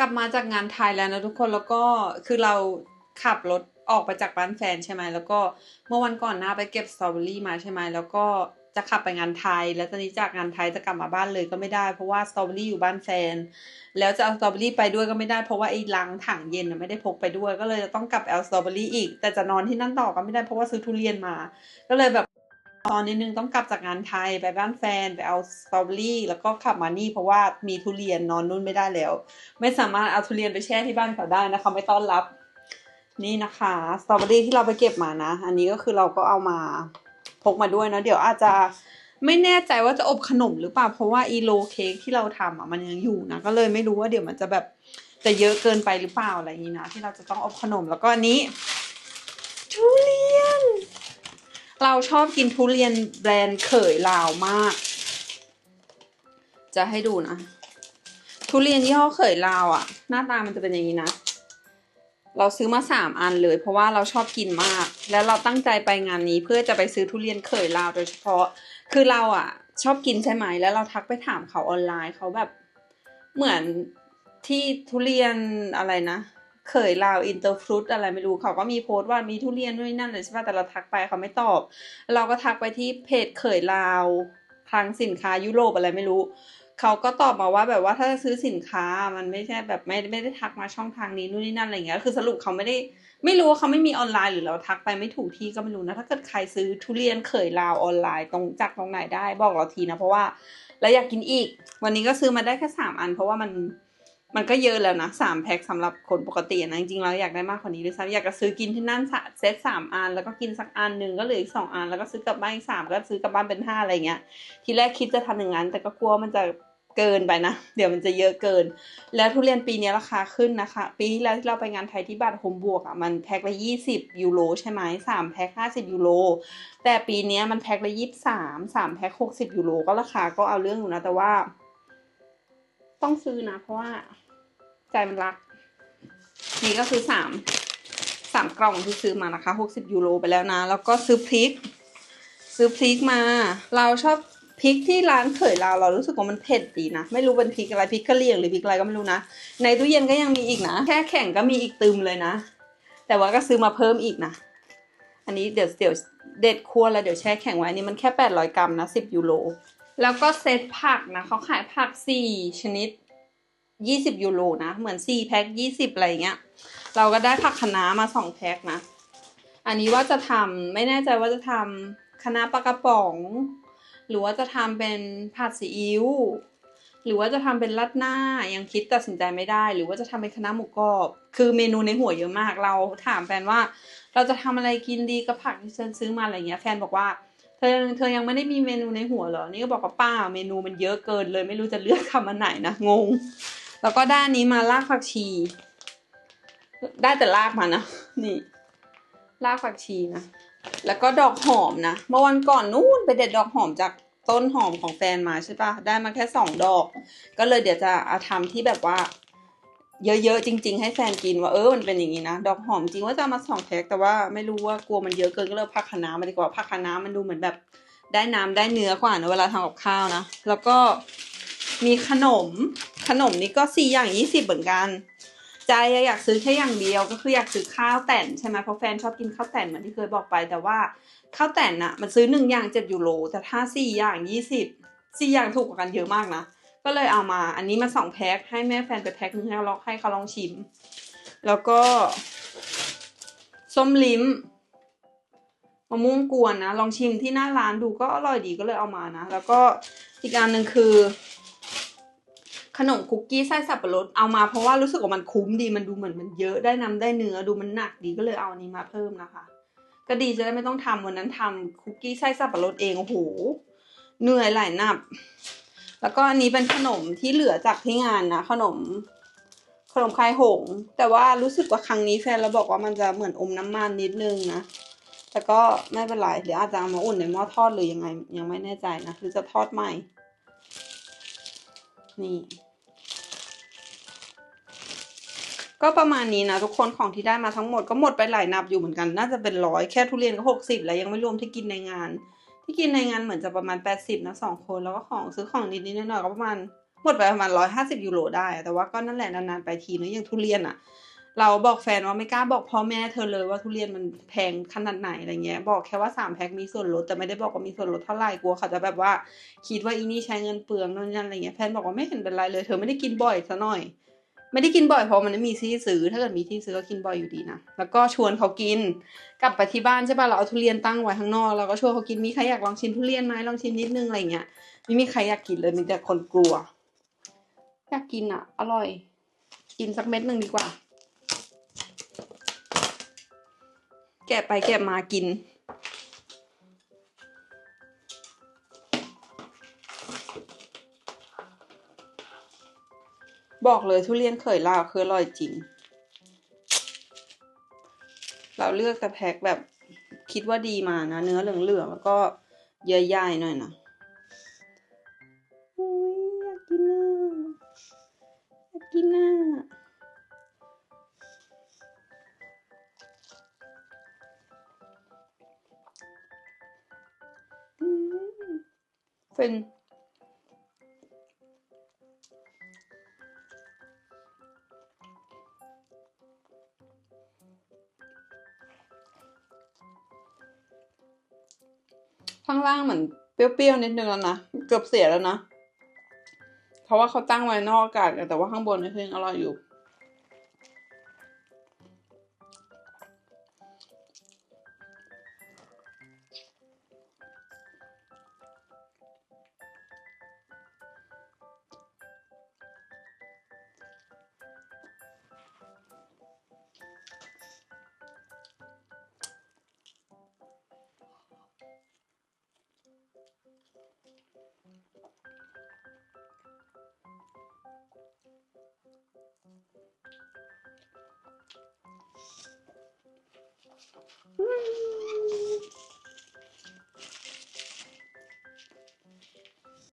กลับมาจากงานไทยแล้วนะทุกคนแล้วก็คือเราขับรถออกไปจากบ้านแฟนใช่ไหมแล้วก็เมื่อวันก่อนหน้าไปเก็บสตรอเบอรี่มาใช่ไหมแล้วก็จะขับไปงานไทย แล้วตอนนี้จากงานไทยจะกลับมาบ้านเลยก็ไม่ได้เพราะว่าสตรอเบอรี่อยู่บ้านแฟน แล้วจะเอาสตรอเบอรี่ไปด้วยก็ไม่ได้เพราะว่าไอ้ลังถังเย็นไม่ได้พกไปด้วย ก็เลยจะต้องกลับเอาสตรอเบอรี่อีก แต่จะนอนที่นั่นต่อก็ไม่ได้เพราะว่าซื้อทุเรียนมา ก็เลยแบบ ตอนนิดนึงต้องกลับจากงานไทยไปบ้านแฟนไปเอาสตรอเบอรี่ แล้วก็ขับมานี่เพราะว่ามีทุเรียนนอนนู่นไม่ได้แล้ว ไม่สามารถเอาทุเรียนไปแช่ที่บ้านเขาได้นะคะไม่ต้อนรับ นี่นะคะสตรอเบอรี่ที่เราไปเก็บมานะ อันนี้ก็คือเราก็เอามาพกมาด้วยนะเดี๋ยวอาจจะไม่แน่ใจว่าจะอบขนมหรือเปล่าเพราะว่าอีโลเค้กที่เราทำอะมันยังอยู่นะก็เลยไม่รู้ว่าเดี๋ยวมันจะแบบจะเยอะเกินไปหรือเปล่าอะไรอย่างนี้นะที่เราจะต้องอบขนมแล้วก็อันนี้ทุเรียน เราชอบกินทุเรียนแบรนด์เขยลาวมาก จะให้ดูนะ ทุเรียนยี่ห้อเขยลาวอะ หน้าตามันจะเป็นอย่างนี้นะ เราซื้อมาสามอันเลย เพราะว่าเราชอบกินมาก แล้วเราตั้งใจไปงานนี้เพื่อจะไปซื้อทุเรียนเขยลาวโดยเฉพาะ คือเราอะ ชอบกินใช่ไหม แล้วเราทักไปถามเขาออนไลน์เขาแบบเหมือนที่ทุเรียนอะไรนะ เขยลาวอินเตอร์ฟรุตอะไรไม่รู้เขาก็มีโพสต์ว่ามีทุเรียนด้วยนั่นเลยใช่ป่ะแต่เราทักไปเขาไม่ตอบ เราก็ทักไปที่เพจเขยลาวคลังสินค้ายุโรปอะไรไม่รู้เขาก็ตอบมาว่าแบบว่าถ้าจะซื้อสินค้ามันไม่ใช่แบบไม่ไม่ได้ทักมาช่องทางนี้นู่นนี่นั่นอะไรเงี้ยคือสรุปเขาไม่ได้ไม่รู้ว่าเขาไม่มีออนไลน์หรือเราทักไปไม่ถูกที่ก็ไม่รู้นะถ้าเกิดใครซื้อทุเรียนเขยลาวออนไลน์ตรงจากตรงไหนได้บอกเราทีนะเพราะว่าเราอยากกินอีก วันนี้ก็ซื้อมาได้แค่สามอัน เพราะว่ามัน มันก็เยอะแล้วนะสามแพ็คสำหรับคนปกตินะจริงๆเราอยากได้มากกว่านี้ด้วยซ้ำอยากจะซื้อกินที่นั่นเซตสามอัน แล้วก็กินสักอันหนึ่งก็เหลืออีกสองอัน แล้วก็ซื้อกลับบ้านอีกสามก็ซื้อกลับบ้านเป็นห้าอะไรเงี้ย ทีแรกคิดจะทำอย่างนั้น แต่ก็กลัวมันจะเกินไปนะ เดี๋ยวมันจะเยอะเกิน แล้วทุเรียนปีนี้ราคาขึ้นนะคะ ปีที่แล้วที่เราไปงานไทยที่บาทโฮมบวกอะมันแพ็คละยี่สิบยูโรใช่ไหมสามแพ็คห้าสิบยูโรแต่ปีนี้มันแพ็คละยี่สิบสามสามแพ็คหกสิบยูโรก็ราคาก็เอาเรื่องอยู่นะแต่ว่า ต้องซื้อนะ เพราะว่าใจมันรัก นี่ก็คือสามสามกล่องที่ซื้อมานะคะหกสิบยูโรไปแล้วนะ แล้วก็ซื้อพริก ซื้อพริกมา เราชอบพริกที่ร้านเขยเราเรารู้สึกว่ามันเผ็ดดีนะ ไม่รู้เป็นพริกอะไรพริกกะเหรี่ยงหรือพริกอะไรก็ไม่รู้นะ ในตู้เย็นก็ยังมีอีกนะ แค่แข็งก็มีอีกตึมเลยนะ แต่ว่าก็ซื้อมาเพิ่มอีกนะ อันนี้เดี๋ยวเดี๋ยวเด็ดคั่วแล้วเดี๋ยวแช่แข็งไว้อันนี้มันแค่แปดร้อยกรัมนะสิบยูโร แล้วก็เซตผักนะเขาขายผักสี่ชนิดยี่สิบยูโรนะ เหมือนสี่แพ็คยี่สิบอะไรเงี้ย เราก็ได้ผักคะน้ามาสองแพ็คนะ อันนี้ว่าจะทำไม่แน่ใจว่าจะทำคะน้าปลากระป๋อง หรือว่าจะทำเป็นผัดซีอิ๊ว หรือว่าจะทำเป็นรัดหน้า ยังคิดตัดสินใจไม่ได้ หรือว่าจะทำเป็นคะน้าหมูกรอบ คือเมนูในหัวเยอะมาก เราถามแฟนว่า เราจะทำอะไรกินดีกับผักที่ฉันซื้อมาอะไรเงี้ย แฟนบอกว่า เธอเธอยังไม่ได้มีเมนูในหัวเหรอ นี่ก็บอกว่าป้าเมนูมันเยอะเกินเลย ไม่รู้จะเลือกทำอันไหนนะงง แล้วก็ด้านนี้มาลากผักชี ได้แต่ลากมานะนี่ลากผักชีนะแล้วก็ดอกหอมนะเมื่อวันก่อนนู่นไปเด็ดดอกหอมจากต้นหอมของแฟนมาใช่ปะได้มาแค่สองดอก ก็เลยเดี๋ยวจะเอาทำที่แบบว่า เยอะๆจริง ๆ ให้แฟนกินว่าเออมันเป็นอย่างนี้นะดอกหอมจริงว่าจะมาสองแพ็คแต่ว่าไม่รู้ว่ากลัวมันเยอะเกินก็เลยเอาผักคะน้ามาดีกว่าผักคะน้ามันดูเหมือนแบบได้น้ำได้เนื้อกว่านะเวลาทำกับข้าวนะ แล้วก็มีขนมขนมนี้ก็สี่อย่างยี่สิบเหมือนกัน ใจอะอยากซื้อแค่อย่างเดียวก็คืออยากซื้อข้าวแต่นใช่ไหมเพราะแฟนชอบกินข้าวแต่นเหมือนที่เคยบอกไป แต่ว่าข้าวแต่นอะมันซื้อหนึ่งอย่างเจ็ดยูโรแต่ถ้าสี่อย่างยี่สิบสี่อย่างถูกกว่ากันเยอะมากนะ ก็เลยเอามาอันนี้มาสองแพ็คให้แม่แฟนไปแพ็คหนึงให้เราให้เขาลองชิม แล้วก็ ส้มลิ้มมะม่วงกวนนะ ลองชิมที่หน้าร้านดูก็อร่อยดีก็เลยเอามานะ แล้วก็อีกอันหนึ่งคือ ขนมคุกกี้ไส้สับปะรดเอามาเพราะว่ารู้สึกว่ามันคุ้มดีมันดูเหมือนมันเยอะได้น้ำได้เนื้อดูมันหนักดีก็เลยเอาอันนี้มาเพิ่มนะคะ ก็ดีจะได้ไม่ต้องทำวันนั้นทำคุกกี้ไส้สับปะรดเองโอ้โหเหนื่อยหลายหนับ แล้วก็อันนี้เป็นขนมที่เหลือจากที่งานนะ ขนม ขนมคลายหงส์แต่ว่ารู้สึกว่าครั้งนี้แฟนเราบอกว่ามันจะเหมือนอมน้ำมันนิดนึงนะ แต่ก็ไม่เป็นไรเดี๋ยวอาจจะเอามาอุ่นในหม้อทอดหรือยังไงยังไม่แน่ใจนะหรือจะทอดใหม่ นี่ ก็ประมาณนี้นะทุกคนของที่ได้มาทั้งหมดก็หมดไปหลายนับอยู่เหมือนกัน น่าจะเป็นร้อยแค่ทุเรียนก็หกสิบแล้วยังไม่รวมที่กินในงาน ที่กินในงานเหมือนจะประมาณแปดสิบนะสองคนแล้วก็ของซื้อของนิดๆหน่อยๆก็ประมาณหมดไปประมาณร้อยห้าสิบยูโรได้ แต่ว่าก็นั่นแหละนานๆไปทีนึงอย่างทุเรียนอะเราบอกแฟนว่าไม่กล้าบอกพ่อแม่เธอเลยว่าทุเรียนมันแพงขนาดไหนอะไรเงี้ย บอกแค่ว่าสามแพ็คมีส่วนลดแต่ไม่ได้บอกว่ามีส่วนลดเท่าไหร่กลัวเขาจะแบบว่าคิดว่าอีนี่ใช้เงินเปลืองนั่นนั่นอะไรเงี้ยแฟนบอกว่าไม่เห็นเป็นไรเลย เธอไม่ได้กินบ่อยซะหน่อย ไม่ได้กินบ่อยเพราะมันไม่มีที่ซื้อ ถ้าเกิดมีที่ซื้อก็กินบ่อยอยู่ดีนะ แล้วก็ชวนเขากิน กลับไปที่บ้านใช่ป่ะ เราเอาทุเรียนตั้งไว้ข้างนอก เราก็ชวนเขากิน มีใครอยากลองชิมทุเรียนไหมลองชิมนิดนึงอะไรเงี้ย ไม่มีใครอยากกินเลย มีแต่คนกลัว อยากกินอะ อร่อย กินสักเม็ดหนึ่งดีกว่า แกะไปแกะมากิน บอกเลยทุเรียนเขยลาวคืออร่อยจริง เราเลือกแต่แพ็คแบบคิดว่าดีมานะ เนื้อเหลืองๆแล้วก็เยอะใหญ่หน่อยนะอุ๊ยอยากกินอะอยากกินอะอืมเป็น ข้างล่างเหมือนเปรี้ยวๆนิดนึงแล้วนะ เกือบเสียแล้วนะ เพราะว่าเขาตั้งไว้นอกอากาศแต่ว่าข้างบนนี่คือยังอร่อยอยู่ Woo!